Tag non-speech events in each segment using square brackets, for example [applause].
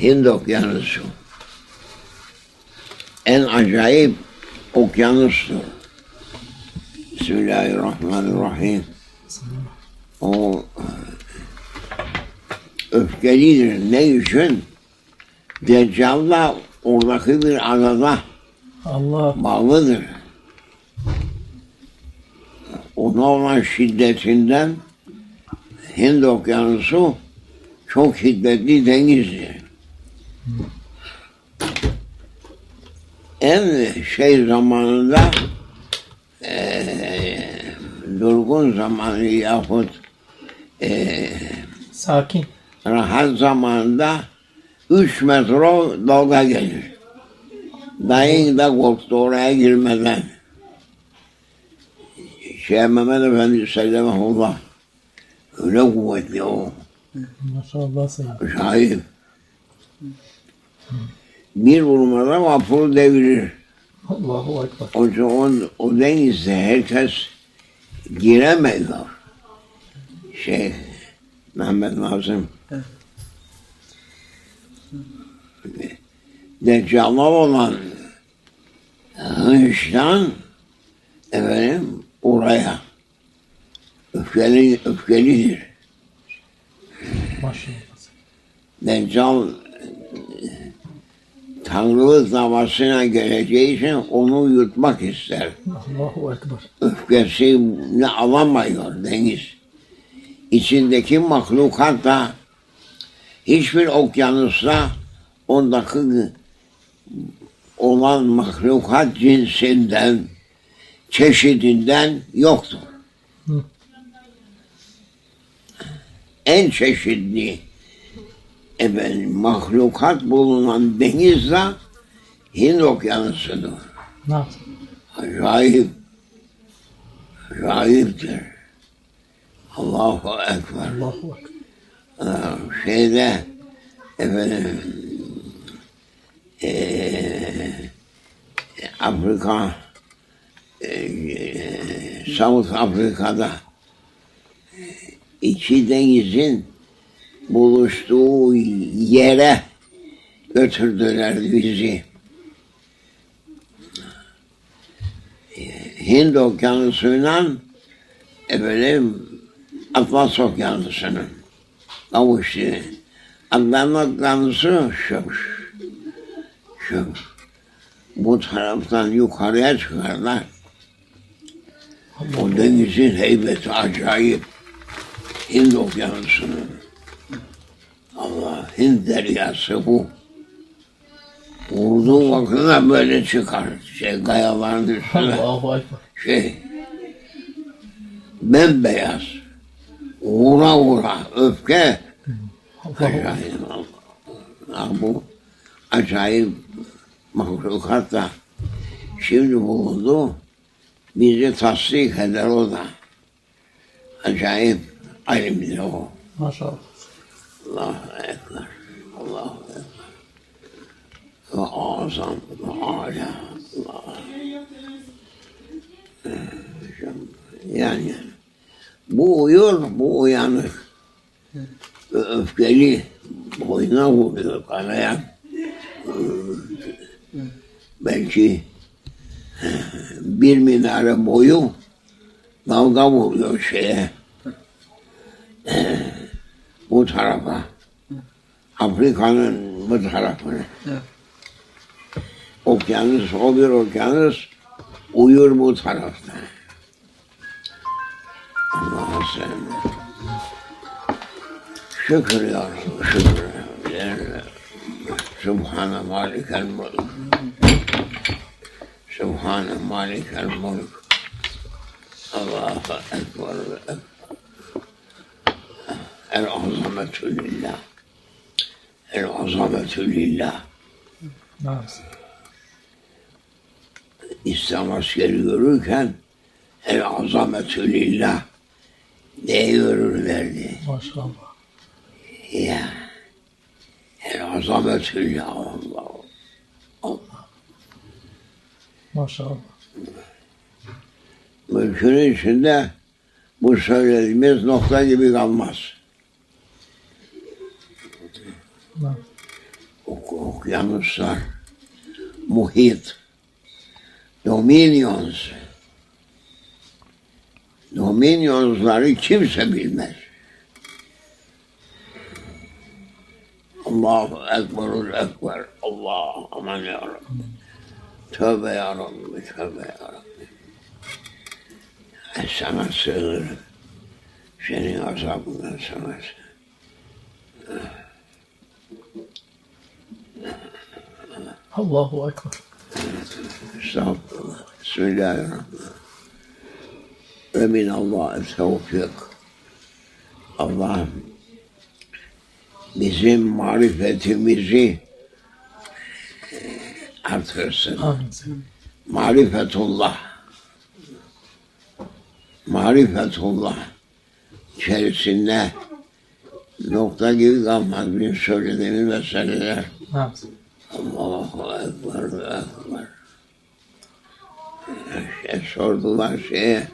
Hind Okyanusu. En acayip okyanustur. Bismillahirrahmanirrahim. O öfkelidir. Ne için? Deccal'la oradaki bir adada Allah bağlıdır. Ona olan şiddetinden Hind Okyanusu çok şiddetli denizdir. En şey zamanında eee durgun zamanı yahut eee sakin. rahat zamanında 3 metre dalga gelir. Dayın da korktu oraya girmeden. Şeyh Mehmet Efendi Sellemahullah öyle kuvvetli o. Maşallah sayın. Şahit. Bir vurmada vapuru devirir. Allahu Ekber. O, o, o denizde herkes giremiyor. Şey, Mehmet Nazım. Evet. Deccal'a olan hınçtan efendim oraya öfkeli, öfkelidir. Maşallah. Deccal Tanrılık davasına geleceği için onu yutmak ister. Allahu Ekber. Öfkesini alamıyor deniz. İçindeki mahlukat da hiçbir okyanusta ondaki olan mahlukat cinsinden, çeşidinden yoktur. Hı. En çeşitli efendim, mahlukat bulunan deniz de Hind okyanusudur. Yaptın? Acayip, acayiptir. Allahu Ekber. Allahu Ekber. Ee, Şeyde efendim eee Afrika eee South Afrika'da iki denizin buluştuğu yere götürdüler bizi. Hind Okyanusu'yla efendim Atlas Okyanusu'nun kavuştu. Atlas Okyanusu şu, şu. Bu taraftan yukarıya çıkarlar. O denizin heybeti acayip. Hind Okyanusu'nun. Allah Hind deryası bu. Vurduğu vakitte böyle çıkar. Şey kayaların üstüne şey bembeyaz. Vura vura öfke. Acayip bu acayip mahlukat da. Şimdi bulundu bizi tasdik eder o da. Acayip alimdir o. Maşallah. Allahu Ekber Allahu Ekber ve azam ve ala Allah yani bu uyur, bu uyanık. Ve öfkeli boyuna vuruyor kanayan. Belki bir minare boyu dalga vuruyor şeye. Bu tarafa. Afrika'nın bu tarafına. Evet. Okyanus, o bir okyanus uyur bu tarafta. Allah'a sen. Şükür ya Rabbi, şükür. Yani, Subhane malikel mulk. Subhane malikel mulk. Allahu ekber ve ekber. El azametü lillah. El azametü lillah. İslam askeri görürken el azametü lillah diye görürlerdi. Maşallah. Ya el azametü lillah Allah. Allah. Maşallah. Mülkün içinde bu söylediğimiz nokta gibi kalmaz. Ne? ok- okyanuslar, muhit, dominions, dominionsları kimse bilmez. Allahu Ekberul Ekber. Allah aman ya Rabbi. Tövbe ya Rabbi, tövbe ya Rabbi. Ben sana sığınırım. Senin azabından sana sığınırım. Allahu Ekber. Estağfurullah. Bismillahirrahmanirrahim. Ve min Allah tevfik. Allah'ım bizim marifetimizi artırsın. Amin. Marifetullah. Marifetullah içerisinde nokta gibi kalmaz bir söylediğimiz meseleler. Naam. Allahu Ekber, Ekber. Şey sordular şeye,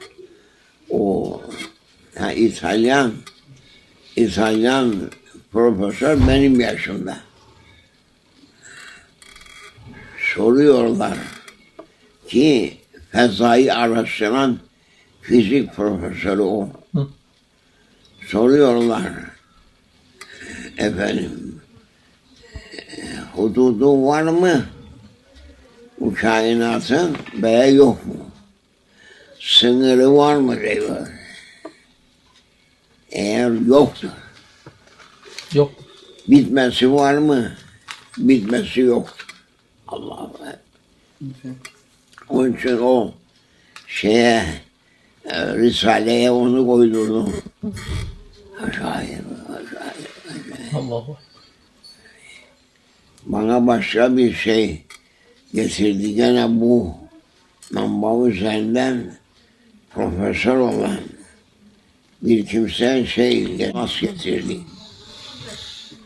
o ha, İtalyan, İtalyan profesör benim yaşımda. Soruyorlar ki fezayı araştıran fizik profesörü o. Hı. Soruyorlar efendim hududu var mı? Bu kainatın veya yok mu? Sınırı var mı diyor. Eğer yoktur, Yok. bitmesi var mı? Bitmesi yoktur. Allah'a. Onun için o şeye, e, Risale'ye onu koydurdum. [laughs] Acayip, acayip. Allahu Ekber. Bana başka bir şey getirdi. Gene bu manba üzerinden profesör olan bir kimse şey nasıl getirdi.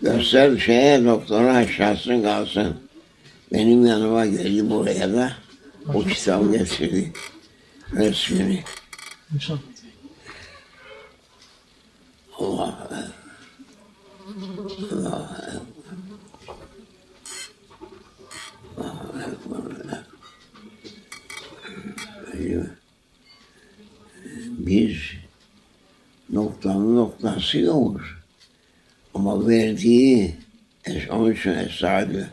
Göster şeye doktora aşağısın kalsın. Benim yanıma geldi buraya da o kitabı getirdi. Resmini. Allah Allah Biz noktanın noktası yokuz. Ama verdiği onun için esadü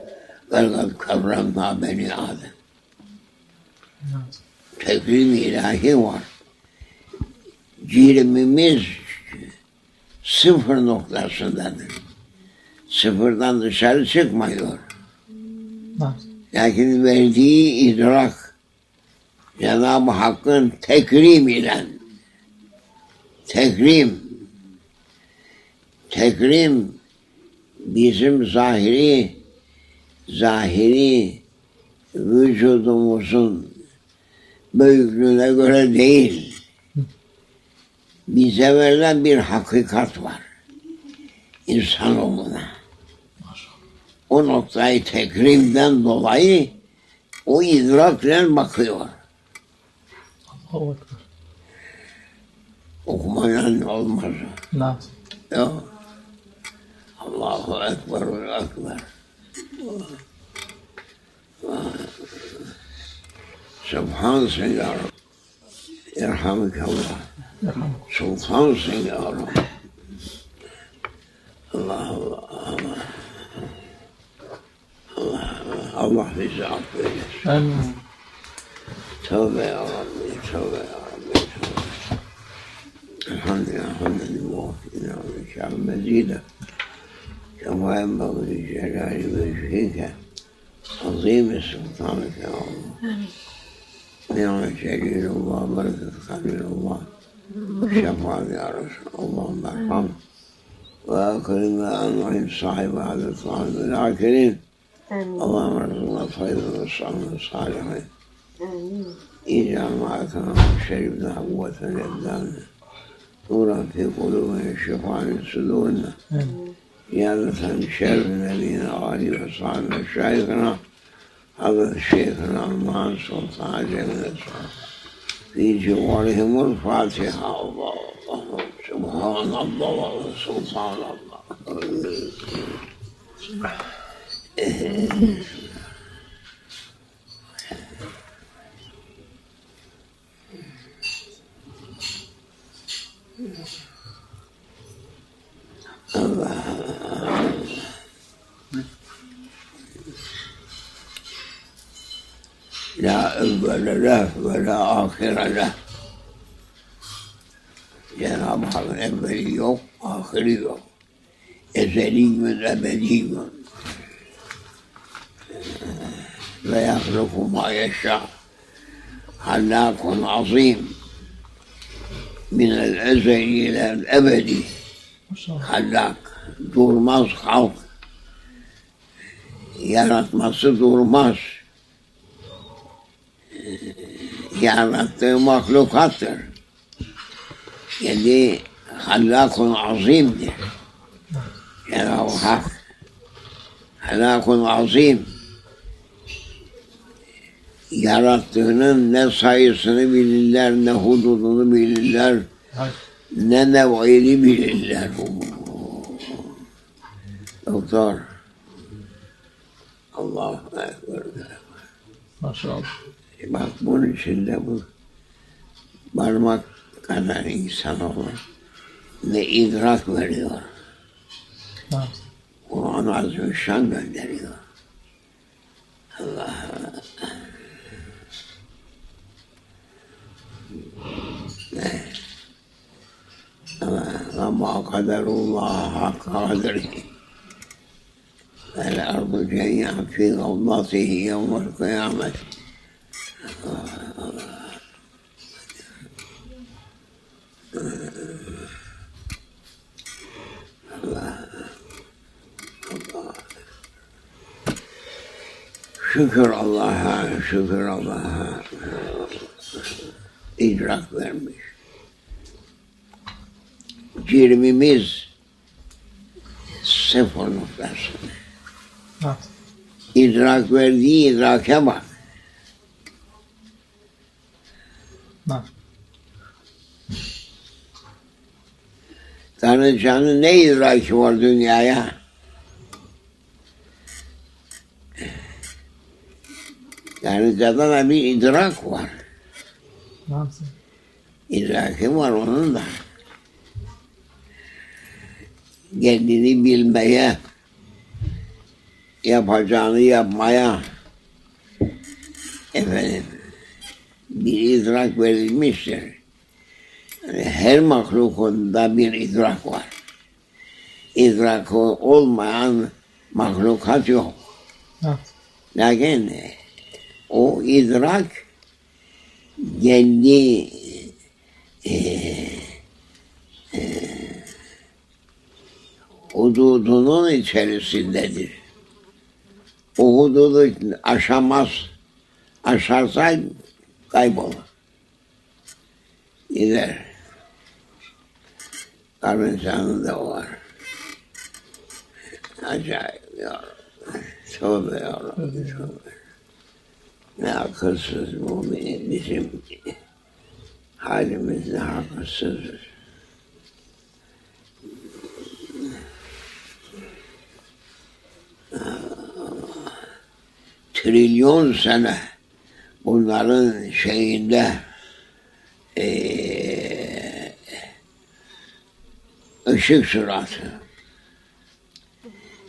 velgad kavramna beni Adem. Tekrim ilahi var. Cirimimiz sıfır noktasındadır. Sıfırdan dışarı çıkmıyor. Naam. Lakin verdiği idrak Cenab-ı Hakk'ın tekrim ile tekrim tekrim bizim zahiri zahiri vücudumuzun büyüklüğüne göre değil. Bize verilen bir hakikat var. İnsanoğluna. O noktayı tekrimden dolayı o idrakle bakıyor. Allahu. Okumayan olmaz. Naam. Yok. Allahu Ekber ve Ekber. Subhansın ya Rabbi. İrhamükallah. Merhamet. Sultansın ya Rabbi. Allah Allah Allah. Allah Allah bizi affeylesin. Amin. Tövbe ya Rabbi, tövbe ya Rabbi, tövbe. Elhamdülillah, hamdülillah, ve şa'l mezide. Kema yenbagı celali vecihike. Azim sultanike ya Allah. Ni'me celilullah, bereket halilullah. Şefaat ya Resul. Allahümme erham. Ve akrim ve an'im sahibi hadis sahibi Amin. Allah'ın arzuna faydalı sanlı salihine. Amin. İcal ma'akana şerifna kuvveten eddâne. Nuran fi kulûne şifâni sudûne. Yâdeten şerfine dîne âli ve sahne şeyhına. Hazreti Şeyh'in Alman Sultan Cemile Diyeceğim aleyhimul Fatiha Allah Allah Subhanallah Sultanallah. سبحان الله La evvele leh ve la ahire leh. Cenab-ı Hakk'ın evveli yok, ahiri yok. Ezeliyyün, ebediyyün. Ve yahluku لا فيخلف ما يشاء. خلاق عظيم. من الازل إلى الأبد. خلاق. دور ماس خوف يعرف ماس دور ماس. يعرف مخلوق خطر يعني خلاق عظيم. يعني هو حق خلاق عظيم. Yarattığının ne sayısını bilirler, ne hududunu bilirler, ne nev'ini bilirler. Doktor. Allahu Ekber. Maşallah. Bak bunun içinde bu parmak kadar insan olur. Ne idrak veriyor. Evet. Kur'an Azimüşşan gönderiyor. Allah. Ama kaderullah hakka kaderi. Vel ardu ceyyan fi gavlatihi yevmel kıyamet. Şükür Allah'a, şükür Allah'a. İdrak vermiş. Cirmimiz sıfır noktası. Evet. İdrak verdiği idrake bak. Evet. Ne idraki var dünyaya? Tanrıcada da bir idrak var. Evet. İdraki var onun da. Kendini bilmeye, yapacağını yapmaya, efendim, bir idrak verilmiştir. Yani her mahlukunda bir idrak var. İdrakı olmayan mahlukat yok. Evet. Lakin o idrak kendi eee, eee, hududunun içerisindedir. O hududu aşamaz. Aşarsa kaybolur. Gider. Karıncanında var. Acayip ya. Tövbe ya Rabbi, tövbe. Ne akılsız benim- bizim halimiz ne akılsız. Trilyon sene bunların şeyinde eee ışık süratı.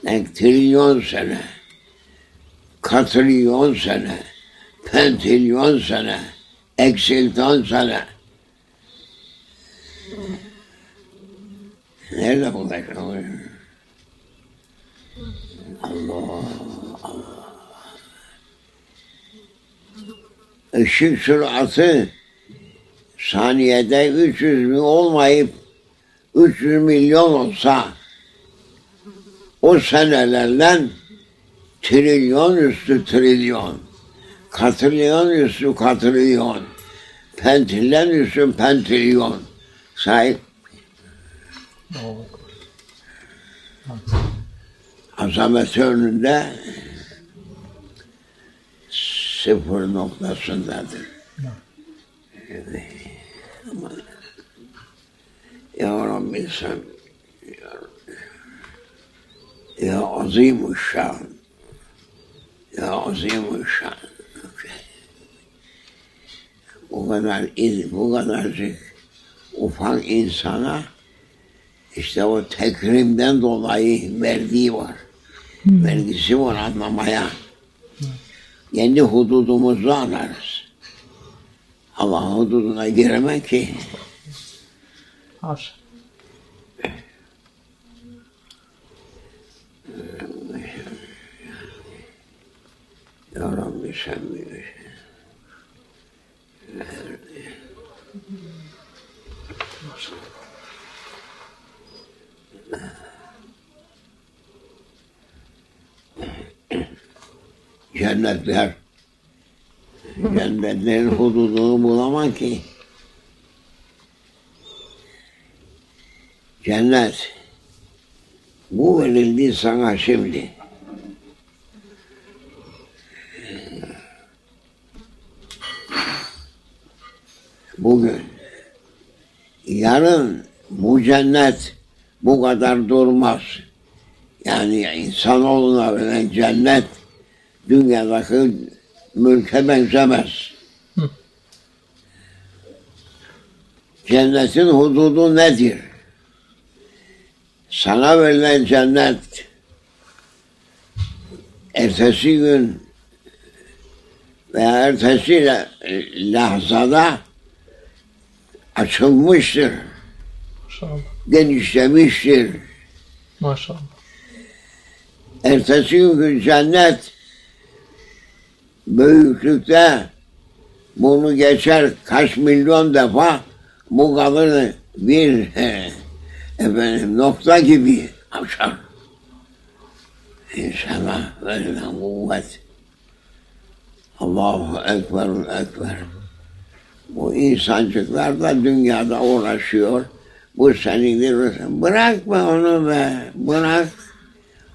Yani trilyon sene, katrilyon sene, pentilyon sene, eksilton sene. Nerede olacak? Allah, Allah. Işık süratı saniyede 300 bin olmayıp 300 milyon olsa o senelerle trilyon üstü trilyon, katrilyon üstü katrilyon, pentilyon üstü pentilyon Doğru. azameti önünde sıfır noktasındadır. Ya Rabbi sen ya, azim şan Ya azim şan. Bu kadar il, bu kadarcık ufak insana işte o tekrimden dolayı verdiği var. Vergisi var anlamaya. Kendi hududumuzu anlarız. Allah hududuna giremek ki Haşa. Ya Rabbi sen bilirsin. [clears throat] Cennetler, cennetlerin hududunu bulamam ki. Cennet, bu verildi sana şimdi. Yarın bu cennet bu kadar durmaz. Yani insanoğluna verilen cennet dünyadaki mülke benzemez. Cennetin hududu nedir? Sana verilen cennet ertesi gün veya ertesi la- lahzada açılmıştır, Maşallah. genişlemiştir. Maşallah. Ertesi gün cennet büyüklükte bunu geçer kaç milyon defa bu kalır bir efendim nokta gibi açar. İnsana verilen kuvvet. Allahu Ekber, Ekber. Bu insancıklar da dünyada uğraşıyor. Bu senindir. Bırakma onu be. Bırak.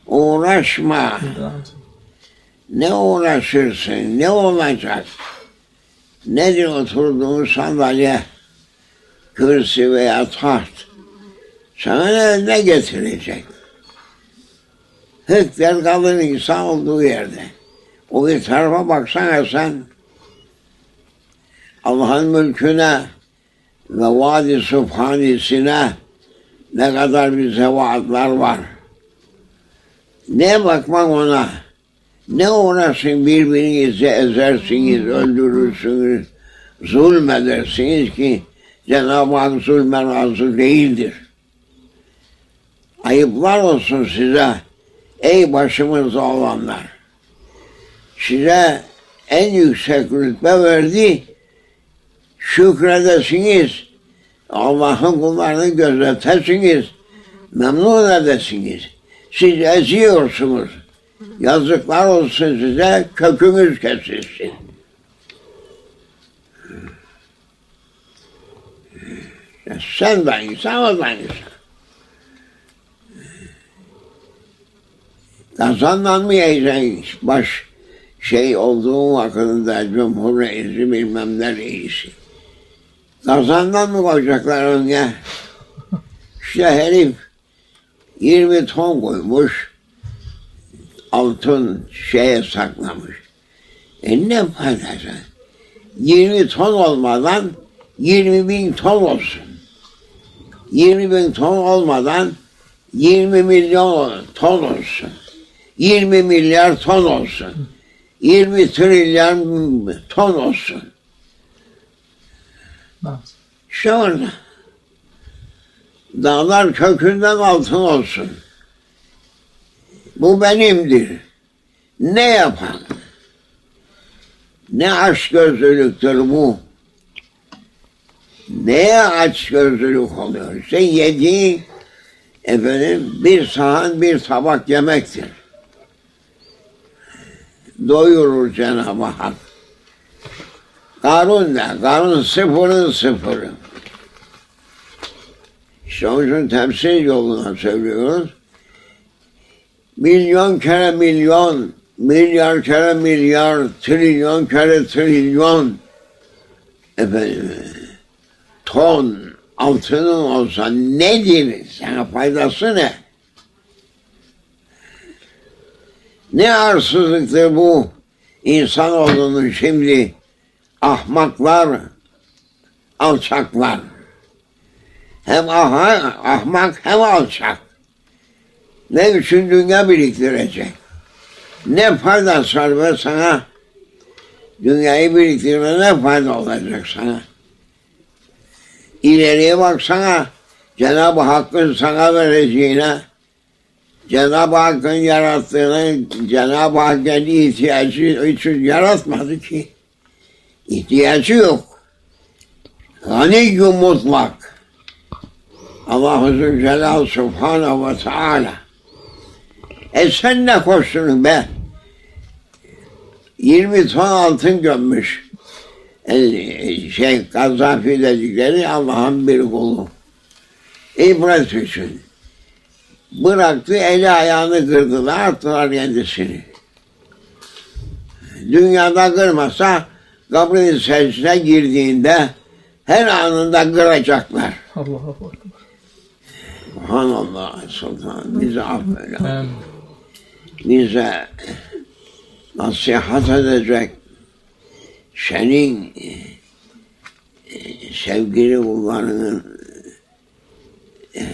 Uğraşma. Ne uğraşırsın? Ne olacak? Nedir oturduğun sandalye, kürsi veya taht? Sana ne, ne getirecek? Hıkter kalır insan olduğu yerde. O bir tarafa baksana sen. Allah'ın mülküne ve vadi subhanisine ne kadar bize vaatlar var. Ne bakmak ona? Ne uğraşın birbirinizi ezersiniz, öldürürsünüz, zulmedersiniz ki Cenab-ı Hak zulme razı değildir. Ayıplar olsun size ey başımızda olanlar. Size en yüksek rütbe verdi, şükredesiniz, Allah'ın kullarını gözetesiniz, memnun edesiniz. Siz eziyorsunuz. Yazıklar olsun size, kökünüz kesilsin. Sen de insan, o da insan. Kazanmayacaksın baş şey olduğu vakitinde Cumhur Reisi bilmem ne reisi. Kazandan mı koyacaklar önüne? İşte herif 20 ton koymuş altın şeye saklamış. E ne faydası? 20 ton olmadan 20 bin ton olsun. 20 bin ton olmadan 20 milyon ton olsun. 20 milyar ton olsun. 20 trilyon ton olsun. Orada. Dağlar kökünden altın olsun. Bu benimdir. Ne yapan? Ne aç gözlülüktür bu? Neye aç gözlülük oluyor? İşte yediği efendim bir sahan bir tabak yemektir. Doyurur Cenab-ı Hak. Karun ne? Karun sıfırın sıfırı. İşte onun için temsil yoluna söylüyoruz. Milyon kere milyon, milyar kere milyar, trilyon kere trilyon efendim, ton altının olsa nedir? Sana faydası ne? Ne arsızlıktır bu insanoğlunun şimdi ahmaklar, alçaklar. Hem aha, ahmak hem alçak. Ne için dünya biriktirecek? Ne faydası var be sana? Dünyayı biriktirme ne fayda olacak sana? İleriye baksana. Cenab-ı Hakk'ın sana vereceğine, Cenab-ı Hakk'ın yarattığını Cenab-ı Hak kendi ihtiyacı için yaratmadı ki. İhtiyacı yok. Ganiyyum mutlak. Allah-u Zülcelal Subhanahu ve Teala. E sen ne koştun be? 20 ton altın gömmüş. E, şey Gazzafi dedikleri Allah'ın bir kulu. İbret için. Bıraktı eli ayağını kırdılar attılar kendisini. Dünyada kırmasa kabrin içerisine girdiğinde her anında kıracaklar. Allahu Ekber. Subhanallah Sultan bizi affeyle. Amin. bize nasihat edecek senin e, sevgili kullarının e,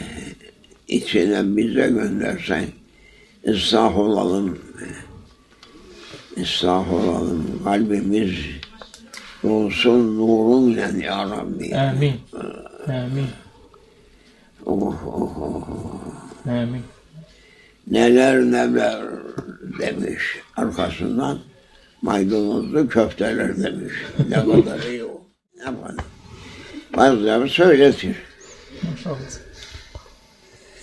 içine bize göndersen ıslah olalım ıslah olalım kalbimiz olsun nurunla ya Rabbi Amin. Amin. oh, oh, oh. Amin. neler neler demiş. Arkasından maydanozlu köfteler demiş. Ne [laughs] kadar iyi o. Ne kadar. Bazıları söyletir. Maşallah.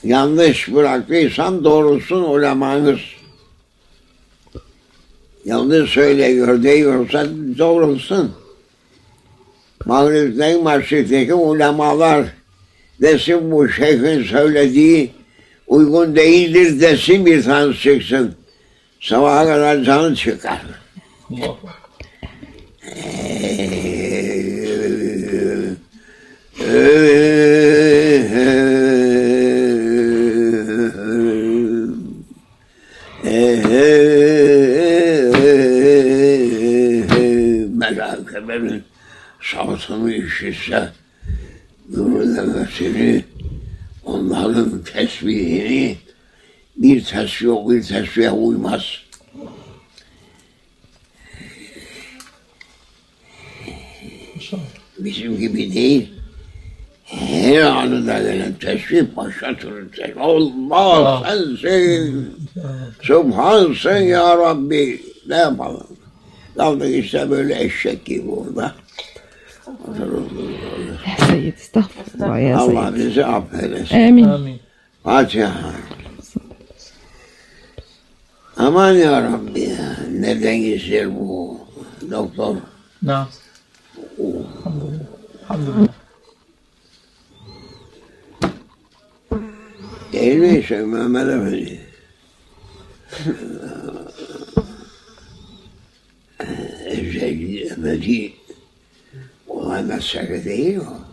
Yanlış bıraktıysam doğrusun ulemanız. Yanlış söylüyor diyorsa doğrusun. Mağrib'deki Maşrik'teki ulemalar desin bu şeyhin söylediği uygun değildir desin bir tanesi çıksın. Sabaha kadar canı çıkar. Savtını işitse gürlemesini onların tesbihini bir tesbih bir tesbihe uymaz. Bizim gibi değil. Her anında gelen tesbih başlatır. Allah Allah. sensin. Subhansın ya Rabbi. Ne yapalım? Kaldık işte böyle eşek gibi orada. Ya Seyyid estağfurullah ya Allah bizi affeylesin. Amin. Amin. Fatiha. Aman ya Rabbi ya. Nereden geçer bu doktor? Naam. Elhamdülillah. Elhamdülillah. Değil mi şey Mehmet Efendi? Evzeli, ebedi olay mesele değil o.